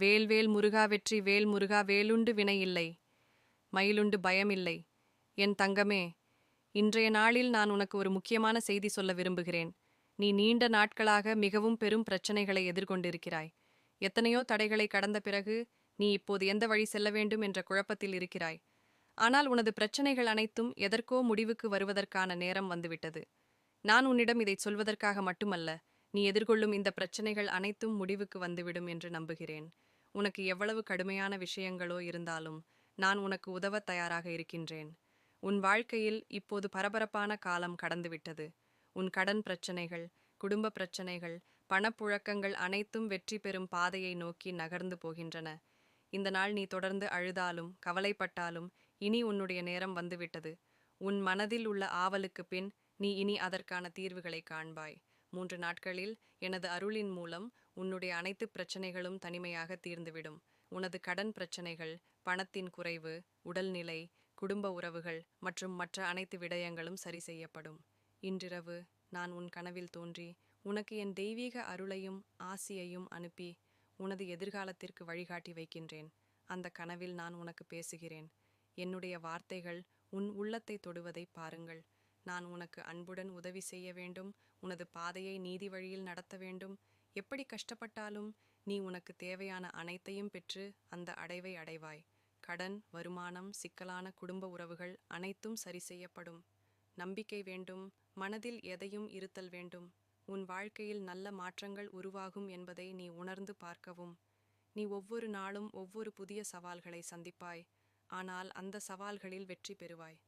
வேல் வேல் முருகா வெற்றி வேல் முருகா வேலுண்டு வினை இல்லை. மயிலுண்டு பயமில்லை என் தங்கமே இன்றைய நாளில் நான் உனக்கு ஒரு முக்கியமான செய்தி சொல்ல விரும்புகிறேன். நீ நீண்ட நாட்களாக மிகவும் பெரும் பிரச்சனைகளை எதிர்கொண்டிருக்கிறாய். எத்தனையோ தடைகளை கடந்த பிறகு நீ இப்போது எந்த வழி செல்ல வேண்டும் என்ற குழப்பத்தில் இருக்கிறாய். ஆனால் உனது பிரச்சனைகள் அனைத்தும் எதற்கோ முடிவுக்கு வருவதற்கான நேரம் வந்துவிட்டது. நான் உன்னிடம் இதை சொல்வதற்காக மட்டுமல்ல நீ எதிர்கொள்ளும் இந்த பிரச்சனைகள் அனைத்தும் முடிவுக்கு வந்துவிடும் என்று நம்புகிறேன். உனக்கு எவ்வளவு கடுமையான விஷயங்களோ இருந்தாலும் நான் உனக்கு உதவ தயாராக இருக்கின்றேன். உன் வாழ்க்கையில் இப்போது பரபரப்பான காலம் கடந்துவிட்டது. உன் கடன் பிரச்சனைகள் குடும்ப பிரச்சனைகள் பணப்புழக்கங்கள் அனைத்தும் வெற்றி பெறும் பாதையை நோக்கி நகர்ந்து போகின்றன. இந்த நாள் நீ தொடர்ந்து அழுதாலும் கவலைப்பட்டாலும் இனி உன்னுடைய நேரம் வந்துவிட்டது. உன் மனதில் உள்ள ஆவலுக்கு பின் நீ இனி அதற்கான தீர்வுகளை காண்பாய். மூன்று நாட்களில் எனது அருளின் மூலம் உன்னுடைய அனைத்து பிரச்சனைகளும் தனிமையாக தீர்ந்துவிடும். உனது கடன் பிரச்சனைகள் பணத்தின் குறைவு உடல்நிலை குடும்ப உறவுகள் மற்றும் மற்ற அனைத்து விடயங்களும் சரி செய்யப்படும். இன்றிரவு நான் உன் கனவில் தோன்றி உனக்கு என் தெய்வீக அருளையும் ஆசியையும் அனுப்பி உனது எதிர்காலத்திற்கு வழிகாட்டி வைக்கின்றேன். அந்த கனவில் நான் உனக்கு பேசுகிறேன். என்னுடைய வார்த்தைகள் உன் உள்ளத்தை தொடுவதை பாருங்கள். நான் உனக்கு அன்புடன் உதவி செய்ய வேண்டும். உனது பாதையை நீதி வழியில் நடத்த வேண்டும். எப்படி கஷ்டப்பட்டாலும் நீ உனக்கு தேவையான அனைத்தையும் பெற்று அந்த அடைவை அடைவாய். கடன் வருமானம் சிக்கலான குடும்ப உறவுகள் அனைத்தும் சரி செய்யப்படும். நம்பிக்கை வேண்டும் மனதில் எதையும் இருத்தல் வேண்டும். உன் வாழ்க்கையில் நல்ல மாற்றங்கள் உருவாகும் என்பதை நீ உணர்ந்து பார்க்கவும். நீ ஒவ்வொரு நாளும் ஒவ்வொரு புதிய சவால்களை சந்திப்பாய். ஆனால் அந்த சவால்களில் வெற்றி பெறுவாய்.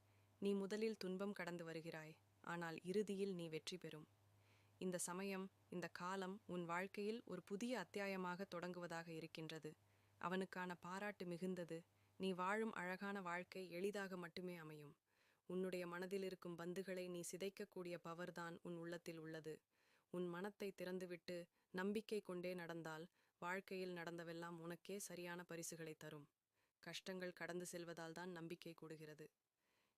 நீ முதலில் துன்பம் கடந்து வருகிறாய். ஆனால் இறுதியில் நீ வெற்றி பெறும். இந்த சமயம் இந்த காலம் உன் வாழ்க்கையில் ஒரு புதிய அத்தியாயமாக தொடங்குவதாக இருக்கின்றது. அவனுக்கான பாராட்டு மிகுந்தது. நீ வாழும் அழகான வாழ்க்கை எளிதாக மட்டுமே அமையும். உன்னுடைய மனதில் இருக்கும் பந்துகளை நீ சிதைக்கக்கூடிய பவர்தான் உன் உள்ளத்தில் உள்ளது. உன் மனத்தை திறந்துவிட்டு நம்பிக்கை கொண்டே நடந்தால் வாழ்க்கையில் நடந்தவெல்லாம் உனக்கே சரியான பரிசுகளை தரும். கஷ்டங்கள் கடந்து செல்வதால் தான் நம்பிக்கை கூடுகிறது.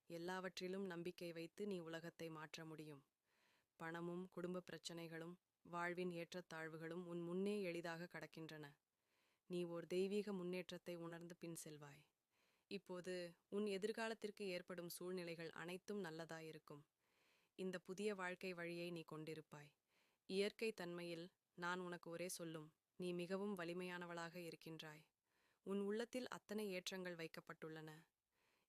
எல்லாவற்றிலும் நம்பிக்கை வைத்து நீ உலகத்தை மாற்ற முடியும். பணமும் குடும்ப பிரச்சனைகளும் வாழ்வின் ஏற்றத்தாழ்வுகளும் உன் முன்னே எளிதாக கடக்கின்றன. நீ ஓர் தெய்வீக முன்னேற்றத்தை உணர்ந்து பின் செல்வாய். இப்போது உன் எதிர்காலத்திற்கு ஏற்படும் சூழ்நிலைகள் அனைத்தும் நல்லதாயிருக்கும். இந்த புதிய வாழ்க்கை வழியை நீ கொண்டிருப்பாய். இயற்கை தன்மையில் நான் உனக்கு ஒரே சொல்லும் நீ மிகவும் வலிமையானவளாக இருக்கின்றாய். உன் உள்ளத்தில் அத்தனை ஏற்றங்கள் வைக்கப்பட்டுள்ளன.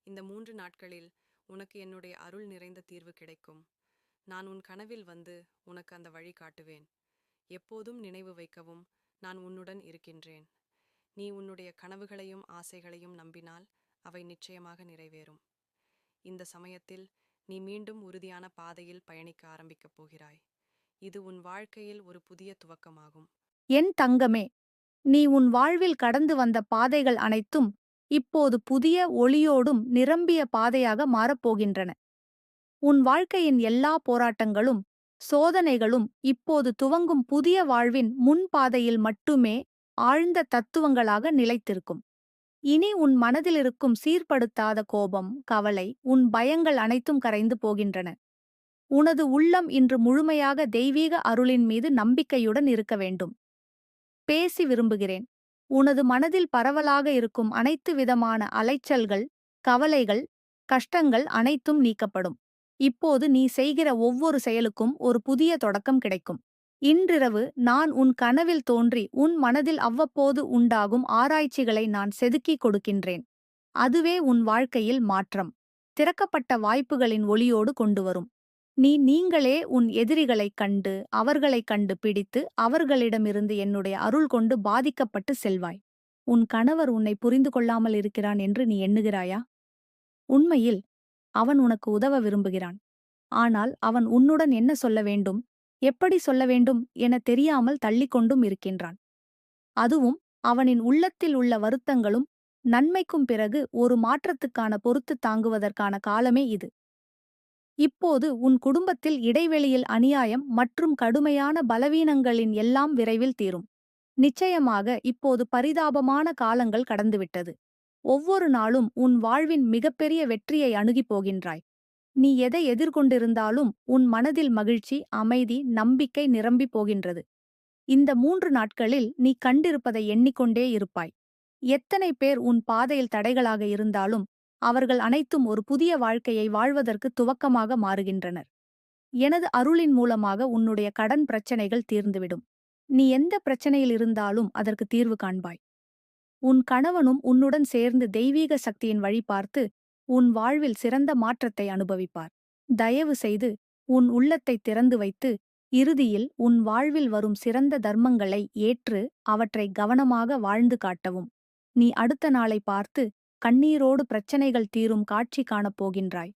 இந்த மூன்று நாட்களில் உனக்கு என்னுடைய அருள் நிறைந்த தீர்வு கிடைக்கும். நான் உன் கனவில் வந்து உனக்கு அந்த வழி காட்டுவேன். எப்போதும் நினைவு வைக்கவும் நான் உன்னுடன் இருக்கின்றேன். நீ உன்னுடைய கனவுகளையும் ஆசைகளையும் நம்பினால் அவை நிச்சயமாக நிறைவேறும். இந்த சமயத்தில் நீ மீண்டும் உறுதியான பாதையில் பயணிக்க ஆரம்பிக்கப் போகிறாய். இது உன் வாழ்க்கையில் ஒரு புதிய துவக்கமாகும். என் தங்கமே நீ உன் வாழ்வில் கடந்து வந்த பாதைகள் அனைத்தும் இப்போது புதிய ஒளியோடும் நிரம்பிய பாதையாக மாறப்போகின்றன. உன் வாழ்க்கையின் எல்லா போராட்டங்களும் சோதனைகளும் இப்போது துவங்கும் புதிய வாழ்வின் முன்பாதையில் மட்டுமே ஆழ்ந்த தத்துவங்களாக நிலைத்திருக்கும். இனி உன் மனதிலிருக்கும் சீர்படுத்தாத கோபம் கவலை உன் பயங்கள் அனைத்தும் கரைந்து போகின்றன. உனது உள்ளம் இன்று முழுமையாக தெய்வீக அருளின் மீது நம்பிக்கையுடன் இருக்க வேண்டும். பேசி விரும்புகிறேன். உனது மனதில் பரவலாக இருக்கும் அனைத்து விதமான அலைச்சல்கள் கவலைகள் கஷ்டங்கள் அனைத்தும் நீக்கப்படும். இப்போது நீ செய்கிற ஒவ்வொரு செயலுக்கும் ஒரு புதிய தொடக்கம் கிடைக்கும். இன்றிரவு நான் உன் கனவில் தோன்றி உன் மனதில் அவ்வப்போது உண்டாகும் ஆராய்ச்சிகளை நான் செதுக்கிக் கொடுக்கின்றேன். அதுவே உன் வாழ்க்கையில் மாற்றம். திறக்கப்பட்ட வாய்ப்புகளின் ஒளியோடு கொண்டுவரும் நீ நீங்களே உன் எதிரிகளைக் கண்டு அவர்களைக் கண்டு பிடித்து அவர்களிடமிருந்து என்னுடைய அருள் கொண்டு பாதிக்கப்பட்டு செல்வாய். உன் கணவர் உன்னை புரிந்து கொள்ளாமல் இருக்கிறான் என்று நீ எண்ணுகிறாயா? உண்மையில் அவன் உனக்கு உதவ விரும்புகிறான். ஆனால் அவன் உன்னுடன் என்ன சொல்ல வேண்டும் எப்படி சொல்ல வேண்டும் என தெரியாமல் தள்ளிக்கொண்டும் இருக்கின்றான். அதுவும் அவனின் உள்ளத்தில் உள்ள வருத்தங்களும் நன்மைக்கும் பிறகு ஒரு மாற்றத்துக்கான பொறுத்து தாங்குவதற்கான காலமே இது. இப்போது உன் குடும்பத்தில் இடைவெளியில் அநியாயம் மற்றும் கடுமையான பலவீனங்களின் எல்லாம் விரைவில் தீரும். நிச்சயமாக இப்போது பரிதாபமான காலங்கள் கடந்துவிட்டது. ஒவ்வொரு நாளும் உன் வாழ்வின் மிகப்பெரிய வெற்றியை அணுகிப் போகின்றாய். நீ எதை எதிர்கொண்டிருந்தாலும் உன் மனதில் மகிழ்ச்சி அமைதி நம்பிக்கை நிரம்பிப் போகின்றது. இந்த மூன்று நாட்களில் நீ கண்டிருப்பதை எண்ணிக்கொண்டே இருப்பாய். எத்தனை பேர் உன் பாதையில் தடைகளாக இருந்தாலும் அவர்கள் அனைத்தும் ஒரு புதிய வாழ்க்கையை வாழ்வதற்கு துவக்கமாக மாறுகின்றனர். எனது அருளின் மூலமாக உன்னுடைய கடன் பிரச்சனைகள் தீர்ந்துவிடும். நீ எந்த பிரச்சனையில் இருந்தாலும் அதற்கு தீர்வு காண்பாய். உன் கணவனும் உன்னுடன் சேர்ந்து தெய்வீக சக்தியின் வழி பார்த்து உன் வாழ்வில் சிறந்த மாற்றத்தை அனுபவிப்பார். தயவு செய்து உன் உள்ளத்தை திறந்து வைத்து இறுதியில் உன் வாழ்வில் வரும் சிறந்த தர்மங்களை ஏற்று அவற்றை கவனமாக வாழ்ந்து காட்டவும். நீ அடுத்த நாளை பார்த்து கண்ணீரோடு பிரச்சனைகள் தீரும் காட்சி காணப் போகின்றாய்.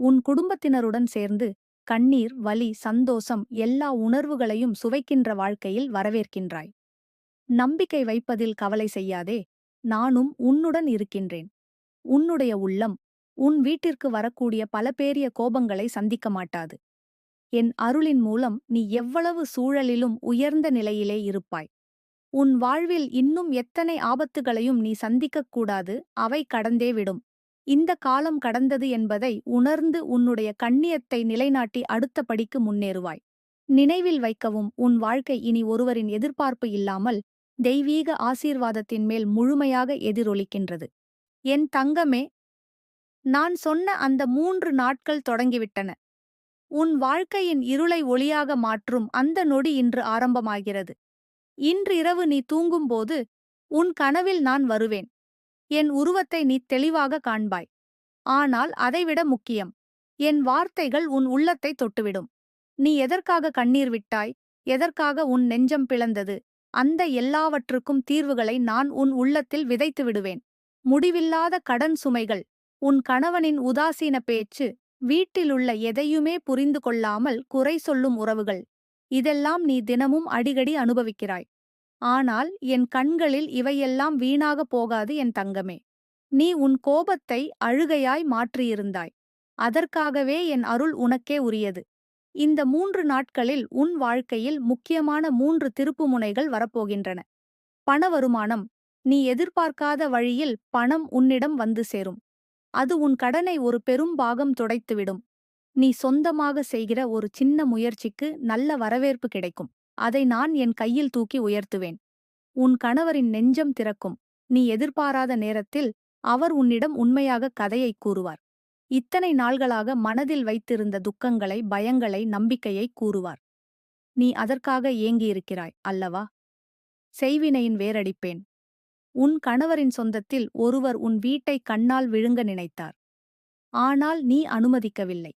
உன் குடும்பத்தினருடன் சேர்ந்து கண்ணீர் வலி சந்தோஷம் எல்லா உணர்வுகளையும் சுவைக்கின்ற வாழ்க்கையில் வரவேற்கின்றாய். நம்பிக்கை வைப்பதில் கவலை செய்யாதே நானும் உன்னுடன் இருக்கின்றேன். உன்னுடைய உள்ளம் உன் வீட்டிற்கு வரக்கூடிய பல பேரிய கோபங்களை சந்திக்க மாட்டாது. என் அருளின் மூலம் நீ எவ்வளவு சூழலிலும் உயர்ந்த நிலையிலே இருப்பாய். உன் வாழ்வில் இன்னும் எத்தனை ஆபத்துகளையும் நீ சந்திக்கக் கூடாது அவை கடந்தே விடும். இந்த காலம் கடந்தது என்பதை உணர்ந்து உன்னுடைய கண்ணியத்தை நிலைநாட்டி அடுத்த படிக்கு முன்னேறுவாய். நினைவில் வைக்கவும் உன் வாழ்க்கை இனி ஒருவரின் எதிர்பார்ப்பு இல்லாமல் தெய்வீக ஆசீர்வாதத்தின் மேல் முழுமையாக எதிரொலிக்கின்றது. என் தங்கமே நான் சொன்ன அந்த மூன்று நாட்கள் தொடங்கிவிட்டன. உன் வாழ்க்கையின் இருளை ஒளியாக மாற்றும் அந்த நொடி இன்று ஆரம்பமாகிறது. இன்று இரவு நீ தூங்கும்போது உன் கனவில் நான் வருவேன். என் உருவத்தை நீ தெளிவாக காண்பாய். ஆனால் அதைவிட முக்கியம் என் வார்த்தைகள் உன் உள்ளத்தை தொட்டுவிடும். நீ எதற்காக கண்ணீர் விட்டாய் எதற்காக உன் நெஞ்சம் பிளந்தது அந்த எல்லாவற்றுக்கும் தீர்வுகளை நான் உன் உள்ளத்தில் விதைத்து விடுவேன். முடிவில்லாத கடன் சுமைகள் உன் கணவனின் உதாசீன பேச்சு வீட்டிலுள்ள எதையுமே புரிந்து கொள்ளாமல் குறை சொல்லும் உறவுகள். இதெல்லாம் நீ தினமும் அடிக்கடி அனுபவிக்கிறாய். ஆனால் என் கண்களில் இவையெல்லாம் வீணாகப் போகாது என் தங்கமே. நீ உன் கோபத்தை அழுகையாய் மாற்றியிருந்தாய். அதற்காகவே என் அருள் உனக்கே உரியது. இந்த மூன்று நாட்களில் உன் வாழ்க்கையில் முக்கியமான மூன்று திருப்புமுனைகள் வரப்போகின்றன. பண வருமானம். நீ எதிர்பார்க்காத வழியில் பணம் உன்னிடம் வந்து சேரும். அது உன் கடனை ஒரு பெரும் பாகம் துடைத்துவிடும். நீ சொந்தமாக செய்கிற ஒரு சின்ன முயற்சிக்கு நல்ல வரவேற்பு கிடைக்கும். அதை நான் என் கையில் தூக்கி உயர்த்துவேன். உன் கணவரின் நெஞ்சம் திறக்கும். நீ எதிர்பாராத நேரத்தில் அவர் உன்னிடம் உண்மையாக கதையை கூறுவார். இத்தனை நாள்களாக மனதில் வைத்திருந்த துக்கங்களை பயங்களை நம்பிக்கையை கூறுவார். நீ அதற்காக ஏங்கியிருக்கிறாய் அல்லவா? செய்வினையின் வேரடிப்பேன். உன் கணவரின் சொந்தத்தில் ஒருவர் உன் வீட்டை கண்ணால் விழுங்க நினைத்தார். ஆனால் நீ அனுமதிக்கவில்லை.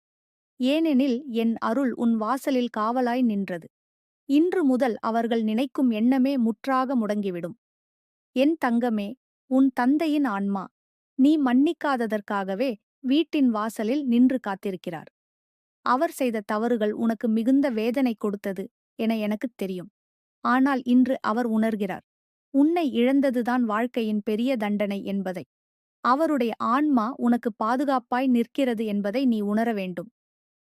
ஏனெனில் என் அருள் உன் வாசலில் காவலாய் நின்றது. இன்று முதல் அவர்கள் நினைக்கும் எண்ணமே முற்றாக முடங்கிவிடும். என் தங்கமே உன் தந்தையின் ஆன்மா நீ மன்னிக்காததற்காகவே வீட்டின் வாசலில் நின்று காத்திருக்கிறார். அவர் செய்த தவறுகள் உனக்கு மிகுந்த வேதனை கொடுத்தது என எனக்குத் தெரியும். ஆனால் இன்று அவர் உணர்கிறார். உன்னை இழந்ததுதான் வாழ்க்கையின் பெரிய தண்டனை என்பதை. அவருடைய ஆன்மா உனக்கு பாதுகாப்பாய் நிற்கிறது என்பதை நீ உணர வேண்டும்.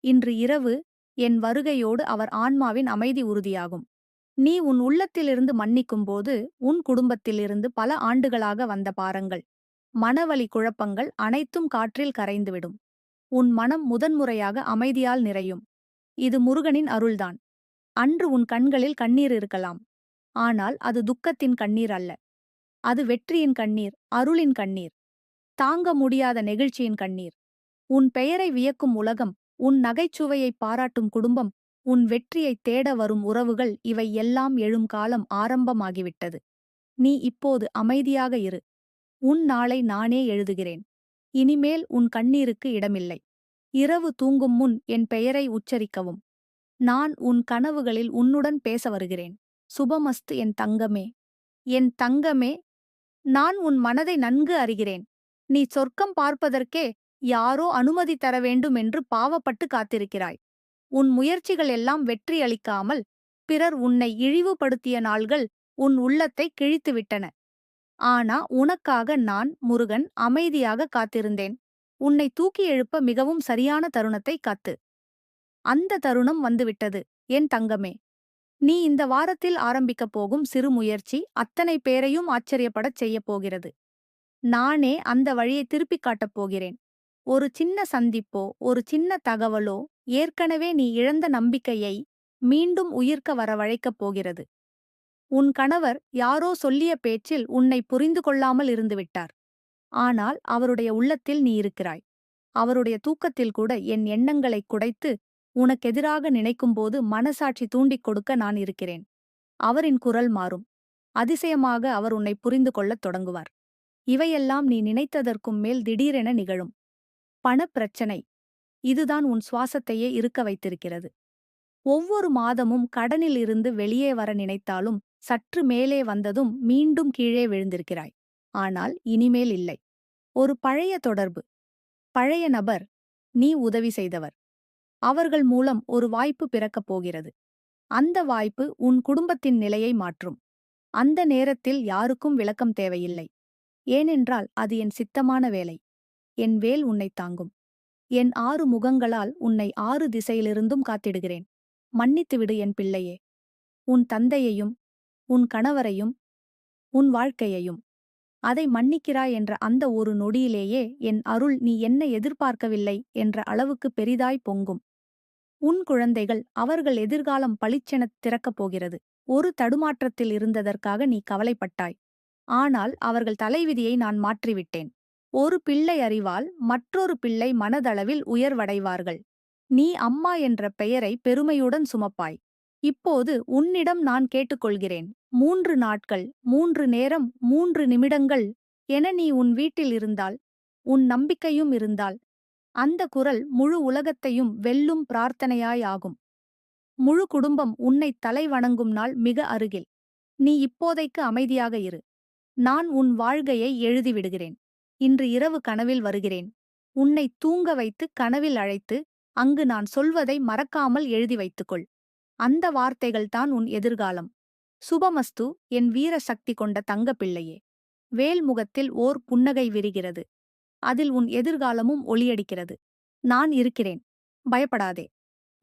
இன்று இரவு என் வருகையோடு அவர் ஆன்மாவின் அமைதி உறுதியாகும். நீ உன் உள்ளத்திலிருந்து மன்னிக்கும்போது உன் குடும்பத்திலிருந்து பல ஆண்டுகளாக வந்த பாரங்கள். மனவழி குழப்பங்கள் அனைத்தும் காற்றில் கரைந்துவிடும். உன் மனம் முதன்முறையாக அமைதியால் நிறையும். இது முருகனின் அருள்தான். அன்று உன் கண்களில் கண்ணீர் இருக்கலாம். ஆனால் அது துக்கத்தின் கண்ணீர் அல்ல. அது வெற்றியின் கண்ணீர் அருளின் கண்ணீர். தாங்க முடியாத நெகிழ்ச்சியின் கண்ணீர். உன் பெயரை வியக்கும் உலகம் உன் நகைச்சுவையை பாராட்டும் குடும்பம் உன் வெற்றியைத் தேட வரும் உறவுகள் இவை எல்லாம் எழும் காலம் ஆரம்பமாகிவிட்டது. நீ இப்போது அமைதியாக இரு. உன் நாளை நானே எழுதுகிறேன். இனிமேல் உன் கண்ணீருக்கு இடமில்லை. இரவு தூங்கும் முன் என் பெயரை உச்சரிக்கவும். நான் உன் கனவுகளில் உன்னுடன் பேச வருகிறேன். சுபமஸ்து என் தங்கமே. என் தங்கமே நான் உன் மனதை நன்கு அறிகிறேன். நீ சொர்க்கம் பார்ப்பதற்கே யாரோ அனுமதி தர வேண்டும் என்று பாவப்பட்டு காத்திருக்கிறாய். உன் முயற்சிகள் எல்லாம் வெற்றியளிக்காமல் பிறர் உன்னை இழிவுபடுத்திய நாள்கள் உன் உள்ளத்தை கிழித்துவிட்டன. ஆனா உனக்காக நான் முருகன் அமைதியாக காத்திருந்தேன். உன்னை தூக்கி எழுப்ப மிகவும் சரியான தருணத்தை காத்து. அந்த தருணம் வந்துவிட்டது என் தங்கமே. நீ இந்த வாரத்தில் ஆரம்பிக்கப் போகும் சிறு முயற்சி அத்தனை பேரையும் ஆச்சரியப்படச் செய்யப் போகிறது. நானே அந்த வழியை திருப்பிக் காட்டப் போகிறேன். ஒரு சின்ன சந்திப்போ ஒரு சின்ன தகவலோ ஏற்கனவே நீ இழந்த நம்பிக்கையை மீண்டும் உயிர்க்க வரவழைக்கப் போகிறது. உன் கணவர் யாரோ சொல்லிய பேச்சில் உன்னை புரிந்து கொள்ளாமல் இருந்துவிட்டார் ஆனால் அவருடைய உள்ளத்தில் நீ இருக்கிறாய். அவருடைய தூக்கத்தில் கூட என் எண்ணங்களைக் குடைத்து உனக்கெதிராக நினைக்கும்போது மனசாட்சி தூண்டிக் கொடுக்க நான் இருக்கிறேன். அவரின் குரல் மாறும். அதிசயமாக அவர் உன்னை புரிந்து கொள்ளத் தொடங்குவார். இவையெல்லாம் நீ நினைத்ததற்கும் மேல் திடீரென நிகழும். பணப்பிரச்சனை. இதுதான் உன் சுவாசத்தையே இருக்க வைத்திருக்கிறது. ஒவ்வொரு மாதமும் கடனில் இருந்து வெளியே வர நினைத்தாலும் சற்று மேலே வந்ததும் மீண்டும் கீழே விழுந்திருக்கிறாய். ஆனால் இனிமேல் இல்லை. ஒரு பழைய தொடர்பு. பழைய நபர் நீ உதவி செய்தவர். அவர்கள் மூலம் ஒரு வாய்ப்பு பிறக்கப் போகிறது. அந்த வாய்ப்பு உன் குடும்பத்தின் நிலையை மாற்றும். அந்த நேரத்தில் யாருக்கும் விளக்கம் தேவையில்லை. ஏனென்றால் அது என் சித்தமான வேலை. என் வேல் உன்னை தாங்கும். என் ஆறு முகங்களால் உன்னை ஆறு திசையிலிருந்தும் காத்திடுகிறேன். மன்னித்துவிடு என் பிள்ளையே. உன் தந்தையையும் உன் கணவரையும் உன் வாழ்க்கையையும். அதை மன்னிக்கிறாய் என்ற அந்த ஒரு நொடியிலேயே என் அருள் நீ என்ன எதிர்பார்க்கவில்லை என்ற அளவுக்கு பெரிதாய் பொங்கும். உன் குழந்தைகள் அவர்கள் எதிர்காலம் பளிச்செனத் திறக்கப் போகிறது. ஒரு தடுமாற்றத்தில் இருந்ததற்காக நீ கவலைப்பட்டாய். ஆனால் அவர்கள் தலைவிதியை நான் மாற்றிவிட்டேன். ஒரு பிள்ளை அறிவால் மற்றொரு பிள்ளை மனதளவில் உயர்வடைவார்கள். நீ அம்மா என்ற பெயரை பெருமையுடன் சுமப்பாய். இப்போது உன்னிடம் நான் கேட்டுக்கொள்கிறேன். மூன்று நாட்கள் மூன்று நேரம் மூன்று நிமிடங்கள் என நீ உன் வீட்டில் இருந்தால் உன் நம்பிக்கையும் இருந்தால் அந்த குரல் முழு உலகத்தையும் வெல்லும் பிரார்த்தனையாய் ஆகும் முழு குடும்பம் உன்னை தலை வணங்கும் நாள் மிக அருகில். நீ இப்போதைக்கு அமைதியாக இரு. நான் உன் வாழ்கையை எழுதிவிடுகிறேன். இன்று இரவு கனவில் வருகிறேன். உன்னை தூங்க வைத்து கனவில் அழைத்து அங்கு நான் சொல்வதை மறக்காமல் எழுதி வைத்துக்கொள். அந்த வார்த்தைகள்தான் உன் எதிர்காலம். சுபமஸ்து என் வீர சக்தி கொண்ட தங்கப் பிள்ளையே வேல்முகத்தில் ஓர் புன்னகை விரிகிறது. அதில் உன் எதிர்காலமும் ஒளியடிக்கிறது. நான் இருக்கிறேன். பயப்படாதே.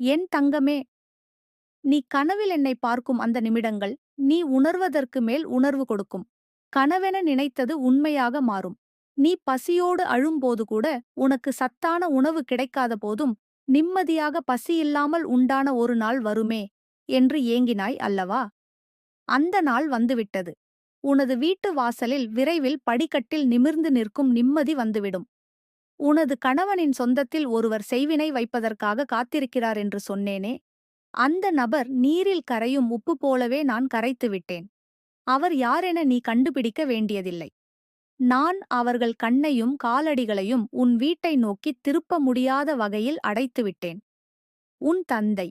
என் தங்கமே! நீ கனவில் என்னை பார்க்கும் அந்த நிமிடங்கள் நீ உணர்வதற்கு மேல் உணர்வு கொடுக்கும். கனவென நினைத்தது உண்மையாக மாறும். நீ பசியோடு அழும்போது கூட உனக்கு சத்தான உணவு கிடைக்காத போதும் நிம்மதியாக பசியில்லாமல் உண்டான ஒரு நாள் வருமே என்று ஏங்கினாய் அல்லவா? அந்த நாள் வந்துவிட்டது. உனது வீட்டு வாசலில் விரைவில் படிக்கட்டில் நிமிர்ந்து நிற்கும் நிம்மதி வந்துவிடும். உனது கணவனின் சொந்தத்தில் ஒருவர் செய்வினை வைப்பதற்காக காத்திருக்கிறார் என்று சொன்னேனே. அந்த நபர் நீரில் கரையும் உப்பு போலவே நான் கரைத்து விட்டேன் அவர் யாரென நீ கண்டுபிடிக்க வேண்டியதில்லை. நான் அவர்கள் கண்ணையும் காலடிகளையும் உன் வீட்டை நோக்கித் திருப்ப முடியாத வகையில் அடைத்துவிட்டேன். உன் தந்தை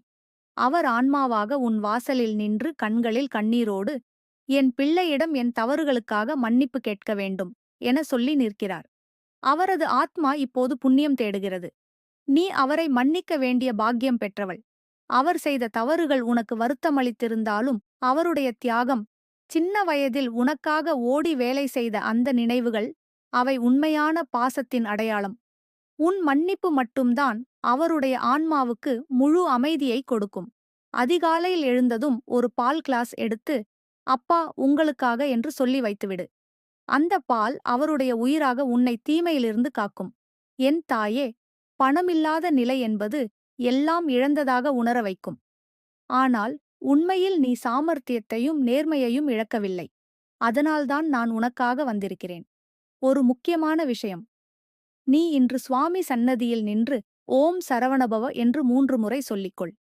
அவர் ஆன்மாவாக உன் வாசலில் நின்று கண்களில் கண்ணீரோடு என் பிள்ளையிடம் என் தவறுகளுக்காக மன்னிப்பு கேட்க வேண்டும் என சொல்லி நிற்கிறார். அவரது ஆத்மா இப்போது புண்ணியம் தேடுகிறது. நீ அவரை மன்னிக்க வேண்டிய பாக்கியம் பெற்றவள். அவர் செய்த தவறுகள் உனக்கு வருத்தமளித்திருந்தாலும் அவருடைய தியாகம் சின்ன வயதில் உனக்காக ஓடி வேலை செய்த அந்த நினைவுகள் அவை உண்மையான பாசத்தின் அடையாளம். உன் மன்னிப்பு மட்டும்தான் அவருடைய ஆன்மாவுக்கு முழு அமைதியை கொடுக்கும். அதிகாலையில் எழுந்ததும் ஒரு பால் கிளாஸ் எடுத்து அப்பா உங்களுக்காக என்று சொல்லி வைத்துவிடு. அந்த பால் அவருடைய உயிராக உன்னை தீமையிலிருந்து காக்கும். என் தாயே பணமில்லாத நிலை என்பது எல்லாம் இழந்ததாக உணர வைக்கும். ஆனால் உண்மையில் நீ சாமர்த்தியத்தையும் நேர்மையையும் இழக்கவில்லை. அதனால்தான் நான் உனக்காக வந்திருக்கிறேன். ஒரு முக்கியமான விஷயம். நீ இன்று சுவாமி சன்னதியில் நின்று ஓம் சரவணபவ என்று மூன்று முறை சொல்லிக்கொள்.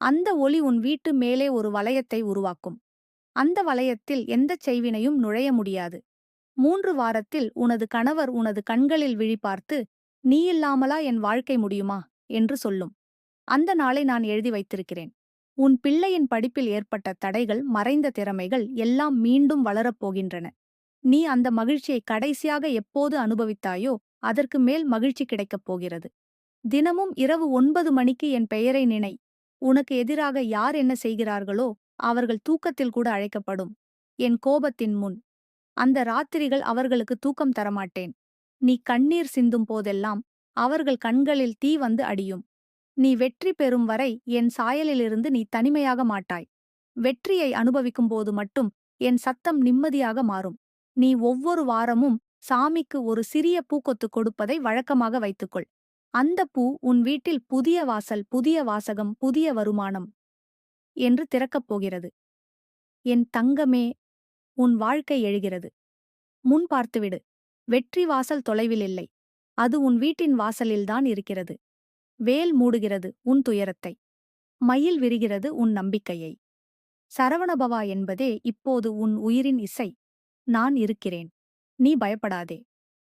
அந்த ஒளி உன் வீட்டு மேலே ஒரு வளையத்தை உருவாக்கும். அந்த வளையத்தில் எந்தச் செய்வினையும் நுழைய முடியாது. மூன்று வாரத்தில் உனது கணவர் உனது கண்களில் விழிப்பார்த்து நீ இல்லாமலா என் வாழ்க்கை முடியுமா? என்று சொல்லும். அந்த நாளை நான் எழுதி வைத்திருக்கிறேன். உன் பிள்ளையின் படிப்பில் ஏற்பட்ட தடைகள் மறைந்த திறமைகள் எல்லாம் மீண்டும் வளரப்போகின்றன நீ அந்த மகிழ்ச்சியை கடைசியாக எப்போது அனுபவித்தாயோ அதற்கு மேல் மகிழ்ச்சி கிடைக்கப் போகிறது. தினமும் இரவு ஒன்பது மணிக்கு என் பெயரை நினை. உனக்கு எதிராக யார் என்ன செய்கிறார்களோ அவர்கள் தூக்கத்தில் கூட அழைக்கப்படும். என் கோபத்தின் முன். அந்த ராத்திரிகள் அவர்களுக்கு தூக்கம் தரமாட்டேன். நீ கண்ணீர் சிந்தும் போதெல்லாம் அவர்கள் கண்களில் தீ வந்து அடியும். நீ வெற்றி பெறும் வரை என் சாயலிலிருந்து நீ தனிமையாக மாட்டாய். வெற்றியை அனுபவிக்கும் போது மட்டும் என் சத்தம் நிம்மதியாக மாறும். நீ ஒவ்வொரு வாரமும் சாமிக்கு ஒரு சிறிய பூக்கொத்து கொடுப்பதை வழக்கமாக வைத்துக்கொள். அந்த பூ உன் வீட்டில் புதிய வாசல் புதிய வாசகம் புதிய வருமானம் என்று திறக்கப் போகிறது. என் தங்கமே உன் வாழ்க்கை எழுகிறது. முன் பார்த்துவிடு. வெற்றி வாசல் தொலைவில் இல்லை. அது உன் வீட்டின் வாசலில்தான் இருக்கிறது. வேல் மூடுகிறது உன் துயரத்தை. மயில் விரிகிறது உன் நம்பிக்கையை. சரவணபவா என்பதே இப்போது உன் உயிரின் இசை. நான் இருக்கிறேன். நீ பயப்படாதே.